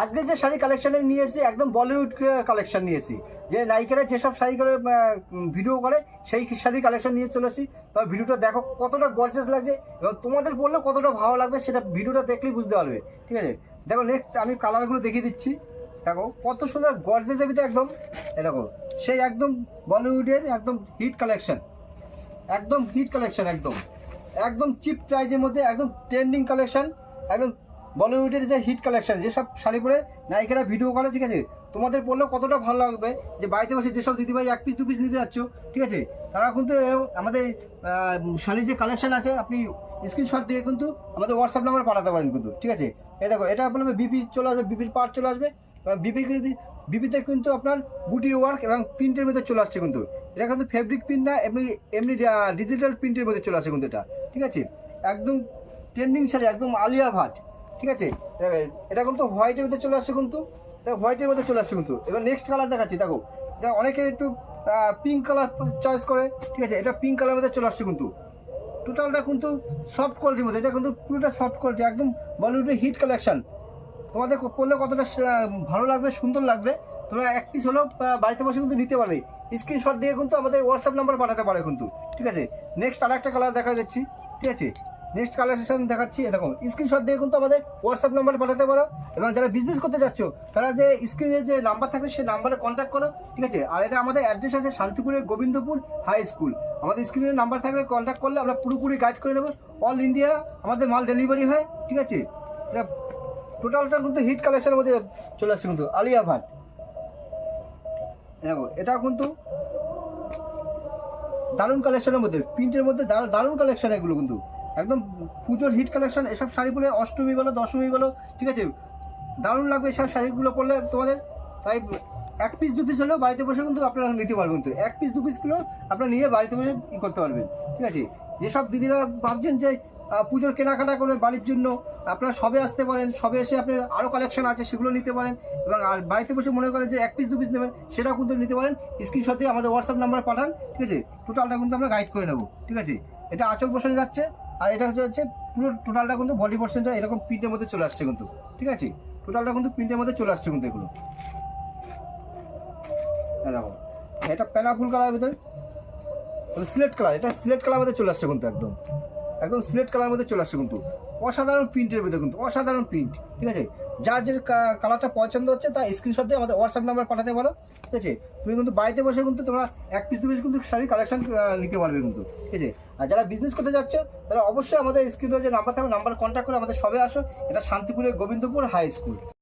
আজকে যে শাড়ি কালেকশনে নিয়ে এসেছি, একদম বলিউড কালেকশন নিয়ে এসেছি। যে নায়িকারা যেসব শাড়ি করে ভিডিও করে, সেই শাড়ি কালেকশন নিয়ে চলে এসেছি। তবে ভিডিওটা দেখো, কতটা গর্জেস লাগছে এবং তোমাদের বললে কতটা ভালো লাগবে, সেটা ভিডিওটা দেখলেই বুঝতে পারবে। ঠিক আছে? দেখো নেক্সট আমি কালারগুলো দেখিয়ে দিচ্ছি। দেখো, কত সুন্দর গর্জেস ভিতরে একদম, এ দেখো, সেই একদম বলিউডের একদম হিট কালেকশন একদম হিট কালেকশন একদম। একদম চিপ প্রাইজের মধ্যে, একদম ট্রেন্ডিং কালেকশন একদম বলিউডের যে হিট কালেকশন যেসব শাড়ি পরে নায়িকারা ভিডিও করে, ঠিক আছে? তোমাদের পড়লেও কতটা ভালো লাগবে যে বাড়িতে বসে যেসব দিদিভাই এক পিস দু পিস নিতে যাচ্ছ, ঠিক আছে? তারা কিন্তু আমাদের শাড়ির যে কালেকশন আছে, আপনি স্ক্রিনশট দিয়ে কিন্তু আমাদের হোয়াটসঅ্যাপ নাম্বার পাঠাতে পারেন কিন্তু, ঠিক আছে? এই দেখো, এটা আপনার বিপি চলে আসবে বিপির পার্ট চলে আসবে। বিপি বিপিতে কিন্তু আপনার বুটি ওয়ার্ক এবং প্রিন্টের মধ্যে চলে আসছে কিন্তু। এটা কিন্তু ফেব্রিক প্রিন্ট না, এমনি এমনি ডিজিটাল প্রিন্টের মধ্যে চলে আসে কিন্তু এটা, ঠিক আছে? একদম ট্রেন্ডিং শাড়ি, একদম আলিয়া ভাট। ঠিক আছে? এটা কিন্তু হোয়াইটের মধ্যে চলে আসছে কিন্তু। হোয়াইটের মধ্যে চলে আসছে কিন্তু। এবার নেক্সট কালার দেখাচ্ছি, দেখো। এটা অনেকে একটু পিঙ্ক কালার চয়েস করে, ঠিক আছে? এটা পিঙ্ক কালার মধ্যে চলে আসছে কিন্তু। টোটালটা কিন্তু সফট কোয়ালিটির মধ্যে, এটা কিন্তু পুরোটা সফট কোয়ালিটি একদম বলিউডের হিট কালেকশন তোমাদের ক- পড়লে কতটা ভালো লাগবে, সুন্দর লাগবে, তোমরা এক পিস হলেও বাড়িতে বসে কিন্তু নিতে পারবে। স্ক্রিনশট দিয়ে কিন্তু আমাদের হোয়াটসঅ্যাপ নাম্বার পাঠাতে পারে কিন্তু, ঠিক আছে? নেক্সট আর একটা কালার দেখা যাচ্ছি, ঠিক আছে? নেক্সট কালেকশন দেখাচ্ছি। এরকম স্ক্রিনশট দিয়ে কিন্তু আমাদের হোয়াটসঅ্যাপ নাম্বার পাঠাতে পারো। এবং যারা বিজনেস করতে যাচ্ছ, তারা যে স্ক্রিনে যে নাম্বার থাকবে, সেই নাম্বারে কন্ট্যাক্ট করো, ঠিক আছে? আর এটা আমাদের অ্যাড্রেস আছে শান্তিপুরের গোবিন্দপুর হাই স্কুল আমাদের স্ক্রিনে নাম্বার থাকলে কন্ট্যাক্ট করলে আমরা পুরোপুরি গাইড করে নেব। অল ইন্ডিয়া আমাদের মাল ডেলিভারি হয়, ঠিক আছে? এটা টোটালটা কিন্তু হিট কালেকশনের মধ্যে চলে আসছে কিন্তু আলিয়া ভাট দেখো, এটা কিন্তু দারুণ কালেকশনের মধ্যে প্রিন্টের মধ্যে দারুণ কালেকশন এগুলো কিন্তু। একদম পুজোর হিট কালেকশন এসব শাড়ি পরে অষ্টমী বলো, দশমী বলো, ঠিক আছে? দারুণ লাগবে এসব শাড়িগুলো পরলে তোমাদের। তাই এক পিস দু পিস হলেও বাড়িতে বসে কিন্তু আপনারা নিতে পারবেন কিন্তু। এক পিস দু পিসগুলো আপনারা নিয়ে বাড়িতে বসে ই করতে পারবেন, ঠিক আছে? যেসব দিদিরা ভাবছেন যে পুজোর কেনাকাটা করবেন বাড়ির জন্য আপনারা সবে আসতে পারেন, সবে এসে আপনি আরও কালেকশন আছে, সেগুলো নিতে পারেন এবং আর বাড়িতে বসে মনে করেন যে এক পিস দু পিস নেবেন, সেটাও কিন্তু নিতে পারেন। স্ক্রিনশট আমাদের হোয়াটসঅ্যাপ নাম্বার পাঠান, ঠিক আছে? টোটালটা কিন্তু আমরা গাইড করে নেব, ঠিক আছে? এটা আচল পোষণ যাচ্ছে। আর এটা হচ্ছে হচ্ছে পুরো টোটালটা কিন্তু বডি পোর্শনটা এরকম প্রিন্টের মধ্যে চলে আসছে কিন্তু, ঠিক আছে? টোটালটা কিন্তু প্রিন্টের মধ্যে চলে আসছে কিন্তু এগুলো। দেখো, এটা প্যানা ফুল কালারের ভিতরে সিলেক্ট কালার এটা সিলেক্ট কালার মধ্যে চলে আসছে কিন্তু একদম। একদম সিলেক্ট কালার মধ্যে চলে আসছে কিন্তু। অসাধারণ প্রিন্টের ভিতরে কিন্তু, অসাধারণ প্রিন্ট ঠিক আছে? যার যে কালারটা পছন্দ হচ্ছে তা স্ক্রিনশট দিয়ে আমাদের হোয়াটসঅ্যাপ নাম্বার পাঠাতে পারো, ঠিক আছে? তুমি কিন্তু বাড়িতে বসে কিন্তু তোমরা এক পিস দু পিস কিন্তু শাড়ি কালেকশন নিতে পারবে কিন্তু, ঠিক আছে? আর যারা বিজনেস করতে যাচ্ছে, তারা অবশ্যই আমাদের স্ক্রিনে যে নাম্বার থাকবে নাম্বার কন্ট্যাক্ট করে আমাদের সবে আসো। এটা শান্তিপুরের গোবিন্দপুর হাই স্কুল